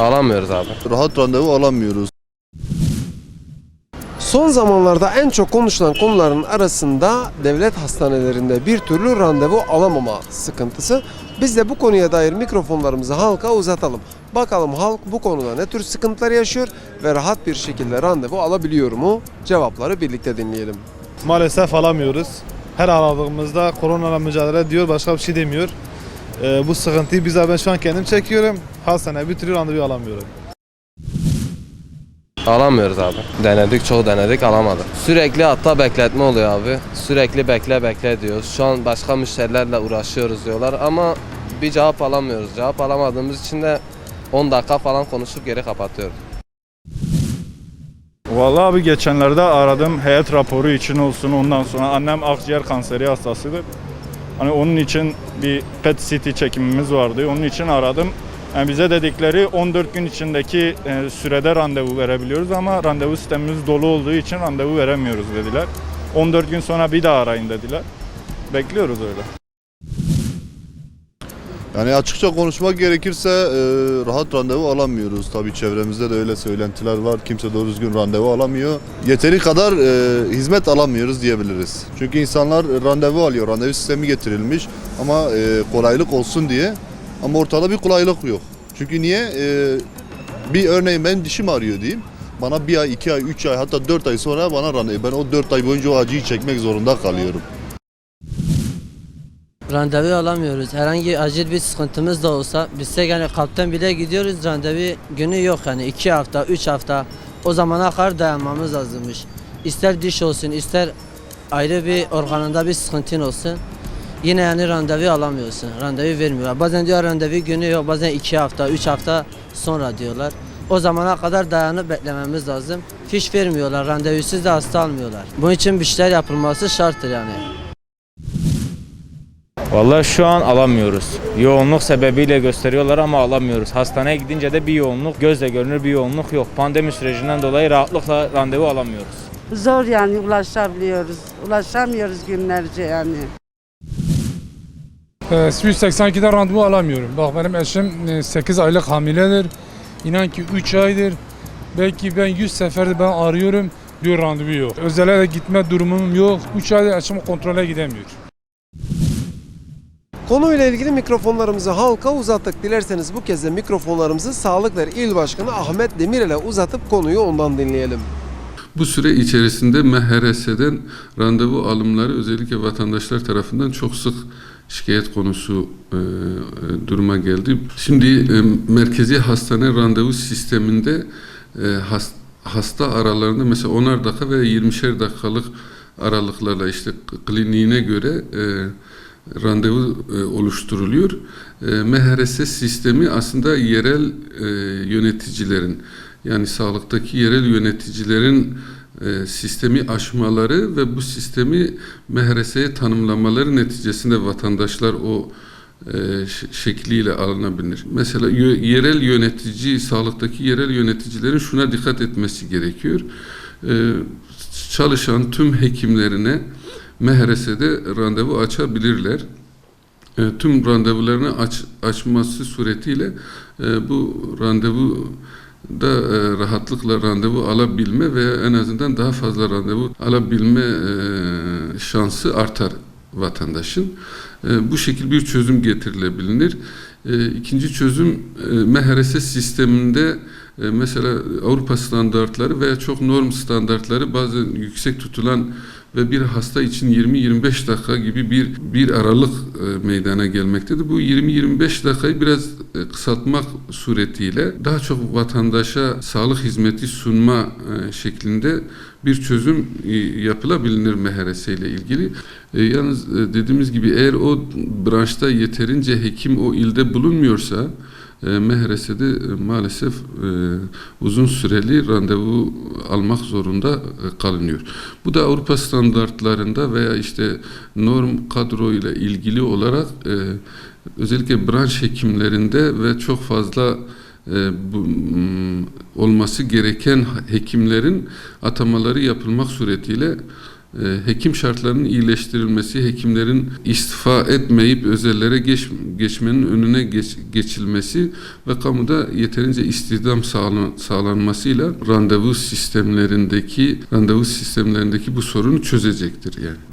Alamıyoruz abi. Rahat randevu alamıyoruz. Son zamanlarda en çok konuşulan konuların arasında devlet hastanelerinde bir türlü randevu alamama sıkıntısı. Biz de bu konuya dair mikrofonlarımızı halka uzatalım. Bakalım halk bu konuda ne tür sıkıntılar yaşıyor ve rahat bir şekilde randevu alabiliyor mu? Cevapları birlikte dinleyelim. Maalesef alamıyoruz. Her aradığımızda koronayla mücadele diyor, başka bir şey demiyor. Ee, bu sıkıntıyı bize ben şu an kendim çekiyorum. Hastane türlü randevu alamıyorum. Alamıyoruz abi. Denedik çok denedik alamadık. Sürekli hatta bekletme oluyor abi. Sürekli bekle bekle diyoruz. Şu an başka müşterilerle uğraşıyoruz diyorlar ama bir cevap alamıyoruz. Cevap alamadığımız için de 10 dakika falan konuşup geri kapatıyoruz. Vallahi abi geçenlerde aradım heyet raporu için olsun ondan sonra annem akciğer kanseri hastasıdır. Hani onun için bir PET CT çekimimiz vardı. Onun için aradım. Yani bize dedikleri 14 gün içindeki e, sürede randevu verebiliyoruz ama randevu sistemimiz dolu olduğu için randevu veremiyoruz dediler. 14 gün sonra bir daha arayın dediler. Bekliyoruz öyle. Yani açıkça konuşmak gerekirse e, rahat randevu alamıyoruz. Tabii çevremizde de öyle söylentiler var. Kimse doğru düzgün randevu alamıyor. Yeteri kadar e, hizmet alamıyoruz diyebiliriz. Çünkü insanlar randevu alıyor. Randevu sistemi getirilmiş ama e, kolaylık olsun diye. Ama ortada bir kolaylık yok. Çünkü niye? E, bir örneğin ben dişim ağrıyor diyeyim. Bana bir ay, iki ay, üç ay hatta dört ay sonra bana randevu. Ben o dört ay boyunca o acıyı çekmek zorunda kalıyorum. Randevu alamıyoruz. Herhangi acil bir sıkıntımız da olsa biz de yani kalpten bile gidiyoruz. Randevu günü yok yani iki hafta, üç hafta. O zamana kadar dayanmamız lazımmış. İster diş olsun, ister ayrı bir organında bir sıkıntın olsun. Yine yani randevu alamıyorsun. Randevu vermiyorlar. Bazen diyor randevu günü yok, bazen iki hafta, üç hafta sonra diyorlar. O zamana kadar dayanıp beklememiz lazım. Fiş vermiyorlar, randevusuz da hasta almıyorlar. Bunun için bir şeyler yapılması şarttır yani. Vallahi şu an alamıyoruz. Yoğunluk sebebiyle gösteriyorlar ama alamıyoruz. Hastaneye gidince de bir yoğunluk, gözle görünür bir yoğunluk yok. Pandemi sürecinden dolayı rahatlıkla randevu alamıyoruz. Zor yani ulaşabiliyoruz. Ulaşamıyoruz günlerce yani. Ee, 182'de randevu alamıyorum. Bak benim eşim e, 8 aylık hamiledir. İnan ki 3 aydır. Belki ben 100 seferde ben arıyorum diyor randevu yok. Özele de gitme durumum yok. 3 aydır eşim kontrole gidemiyor. Konuyla ilgili mikrofonlarımızı halka uzattık. Dilerseniz bu kez de mikrofonlarımızı Sağlıklar İl Başkanı Ahmet Demirel'e uzatıp konuyu ondan dinleyelim. Bu süre içerisinde MHRS'den randevu alımları özellikle vatandaşlar tarafından çok sık şikayet konusu e, e, duruma geldi. Şimdi e, merkezi hastane randevu sisteminde e, has- hasta aralarında mesela 10'ar dakika ve 20'şer dakikalık aralıklarla işte kliniğine göre e, randevu e, oluşturuluyor. E, MHRS sistemi aslında yerel e, yöneticilerin yani sağlıktaki yerel yöneticilerin e, sistemi aşmaları ve bu sistemi MHRS'ye tanımlamaları neticesinde vatandaşlar o e, şekliyle alınabilir. Mesela yerel yönetici, sağlıktaki yerel yöneticilerin şuna dikkat etmesi gerekiyor. E, çalışan tüm hekimlerine MHRS'de randevu açabilirler. E, tüm randevularını aç, açması suretiyle e, bu randevu da e, rahatlıkla randevu alabilme veya en azından daha fazla randevu alabilme e, şansı artar vatandaşın. E, bu şekil bir çözüm getirilebilir. E, ikinci çözüm e, MHRS sisteminde mesela Avrupa standartları veya çok norm standartları bazen yüksek tutulan ve bir hasta için 20-25 dakika gibi bir bir aralık e, meydana gelmektedir. Bu 20-25 dakikayı biraz e, kısaltmak suretiyle daha çok vatandaşa sağlık hizmeti sunma e, şeklinde bir çözüm e, yapılabilir MHRS ile ilgili. E, Yalnız e, dediğimiz gibi eğer o branşta yeterince hekim o ilde bulunmuyorsa e, MHRS'de e, maalesef e, uzun süreli randevu almak zorunda e, kalınıyor. Bu da Avrupa standartlarında veya işte norm kadro ile ilgili olarak e, özellikle branş hekimlerinde ve çok fazla e, bu, olması gereken hekimlerin atamaları yapılmak suretiyle hekim şartlarının iyileştirilmesi, hekimlerin istifa etmeyip özellere geç, geçmenin önüne geç- geçilmesi ve kamuda yeterince istihdam sağlan, sağlanmasıyla randevu sistemlerindeki randevu sistemlerindeki bu sorunu çözecektir yani.